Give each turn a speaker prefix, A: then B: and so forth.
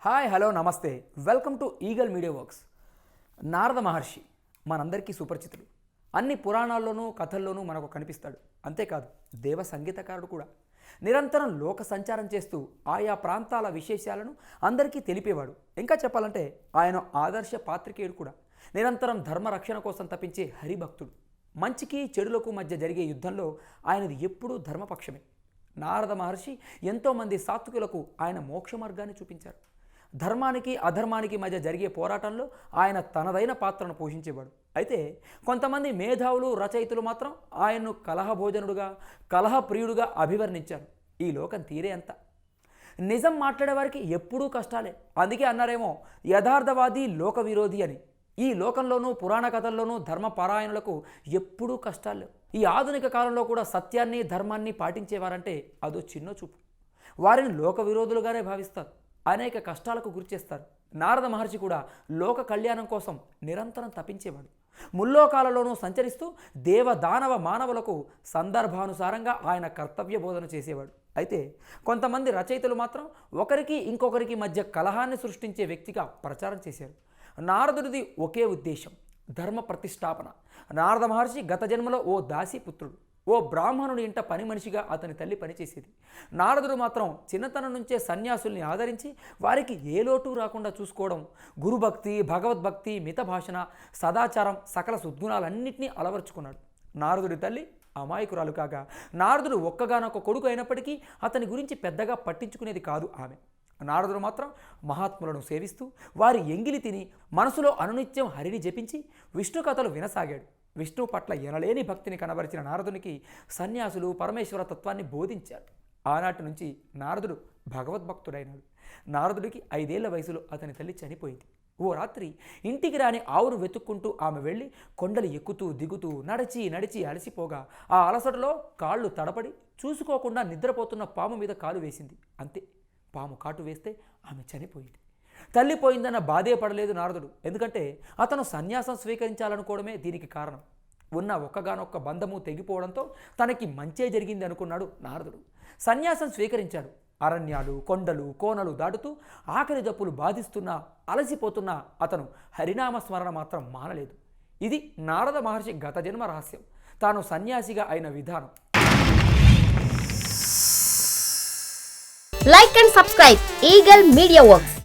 A: Hi hello namaste. Welcome to Eagle Media Works. Narada Maharshi మనందరికీ సుపరిచితుడు. అన్ని పురాణాల్లోనూ కథల్లోనూ మనకు కనిపిస్తాడు. అంతేకాదు దేవ సంగీతకారుడు కూడా. నిరంతరం లోక సంచారం చేస్తూ ఆయా ప్రాంతాల విశేషాలను అందరికీ తెలిపేవాడు. ఇంకా చెప్పాలంటే ఆయన ఆదర్శ పాత్రికేయుడు కూడా. నిరంతరం ధర్మ రక్షణ కోసం తప్పించే హరిభక్తుడు. మంచికి చెడులకు మధ్య జరిగే యుద్ధంలో ఆయనది ఎప్పుడూ ధర్మపక్షమే. నారద మహర్షి ఎంతోమంది సాత్వికులకు ఆయన మోక్ష మార్గాన్ని చూపించారు. ధర్మానికి అధర్మానికి మధ్య జరిగే పోరాటంలో ఆయన తనదైన పాత్రను పోషించేవాడు. అయితే కొంతమంది మేధావులు రచయితలు మాత్రం ఆయన్ను కలహభోజనుడుగా కలహప్రియుడుగా అభివర్ణించారు. ఈ లోకం తీరే అంత. నిజం మాట్లాడేవారికి ఎప్పుడూ కష్టాలే. అందుకే అన్నారేమో యథార్థవాది లోక విరోధి అని. ఈ లోకంలోనూ పురాణ కథల్లోనూ ధర్మపరాయణులకు ఎప్పుడూ కష్టాలు ఈ ఆధునిక కాలంలో కూడా సత్యాన్ని ధర్మాన్ని పాటించేవారంటే అదో చిన్న చూపు వారిని లోక విరోధులుగానే భావిస్తారు. అనేక కష్టాలకు గురిచేస్తారు నారద మహర్షి కూడా లోక కళ్యాణం కోసం నిరంతరం తపించేవాడు. ముల్లోకాలలోనూ సంచరిస్తూ దేవ దానవ మానవులకు సందర్భానుసారంగా ఆయన కర్తవ్య బోధన చేసేవాడు. అయితే కొంతమంది రచయితలు మాత్రం ఒకరికి ఇంకొకరికి మధ్య కలహాన్ని సృష్టించే వ్యక్తిగా ప్రచారం చేశారు. నారదుడిది ఒకే ఉద్దేశం ధర్మ ప్రతిష్టాపన. నారద మహర్షి గత జన్మలో ఓ దాసి పుత్రుడు ఓ బ్రాహ్మణుడి ఇంట పని మనిషిగా అతని తల్లి పనిచేసేది నారదుడు మాత్రం చిన్నతనం నుంచే సన్యాసుల్ని ఆదరించి వారికి ఏ లోటు రాకుండా చూసుకోవడం గురుభక్తి భగవద్భక్తి మిత భాషణ సదాచారం సకల సద్గుణాలన్నింటినీ అలవర్చుకున్నాడు. నారదుడి తల్లి అమాయకురాలు కాగా నారదుడు ఒక్కగానొక్క కొడుకు అయినప్పటికీ అతని గురించి పెద్దగా పట్టించుకునేది కాదు ఆమె. నారదుడు మాత్రం మహాత్ములను సేవిస్తూ వారి ఎంగిలి తిని మనసులో అనునిత్యం హరిని జపించి విష్ణు కథలు వినసాగాడు. విష్ణు పట్ల ఎనలేని భక్తిని కనబరిచిన నారదునికి సన్యాసులు పరమేశ్వర తత్వాన్ని బోధించారు. ఆనాటి నుంచి నారదుడు భగవద్భక్తుడైనాడు. నారదుడికి ఐదేళ్ళ వయసులో అతని తల్లి చనిపోయింది. ఓ రాత్రి ఇంటికి రాని ఆవును వెతుక్కుంటూ ఆమె వెళ్ళి కొండలు ఎక్కుతూ దిగుతూ నడిచి నడిచి అలసిపోగా ఆ అలసటలో కాళ్ళు తడపడి చూసుకోకుండా నిద్రపోతున్న పాము మీద కాలు వేసింది. అంతే. పాము కాటు వేస్తే ఆమె చనిపోయింది. తల్లి పోయిందన్న బాధే పడలేదు నారదుడు. ఎందుకంటే అతను సన్యాసం స్వీకరించాలనుకోవడమే దీనికి కారణం. ఉన్న ఒక్కగానొక్క బంధము తెగిపోవడంతో తనకి మంచే జరిగింది అనుకున్నాడు నారదుడు. సన్యాసం స్వీకరించాడు. అరణ్యాలు కొండలు కోనలు దాటుతూ ఆకలి జప్పులు బాధిస్తున్నా అలసిపోతున్నా అతను హరినామ స్మరణ మాత్రం మానలేదు. ఇది నారద మహర్షి గత జన్మ రహస్యం. తాను సన్యాసిగా అయిన విధానం.
B: Like and subscribe Eagle Media Works